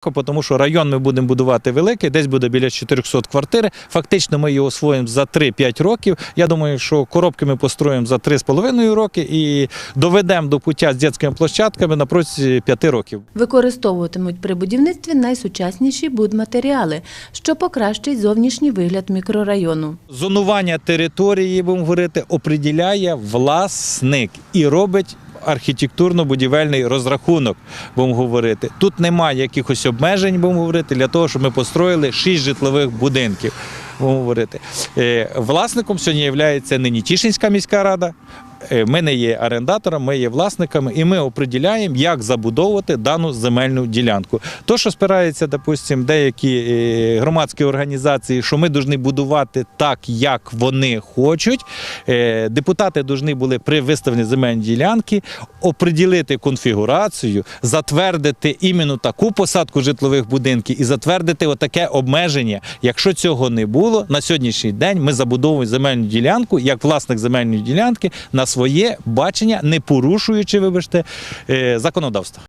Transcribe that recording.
тому що район ми будемо будувати великий, десь буде біля 400 квартир. Фактично ми його освоїмо за 3-5 років. Я думаю, що коробки ми построїмо за 3,5 роки і доведемо до пуття з дитячими площадками на протязі 5 років. Використовуватимуть при будівництві найсучасніші будматеріали, що покращить зовнішній вигляд мікрорайону. Зонування території, будемо говорити, оприділяє власник і робить. Архітектурно-будівельний розрахунок, будемо говорити. Тут немає якихось обмежень, будемо говорити, для того, щоб ми построїли шість житлових будинків. Будемо говорити. Е, Власником сьогодні є нині Тішинська міська рада. Е, Ми не є орендатором, ми є власниками, і ми определяємо, як забудовувати дану земельну ділянку. То, що спирається, допустим, деякі е, громадські організації, що ми повинні будувати так, як вони хочуть. Е, Депутати повинні були при виставленні земельної ділянки оприділити конфігурацію, затвердити іменно таку посадку житлових будинків і затвердити отаке обмеження. Якщо цього не було, на сьогоднішній день ми забудовуємо земельну ділянку як власник земельної ділянки на своє бачення, не порушуючи, вибачте, е, законодавство.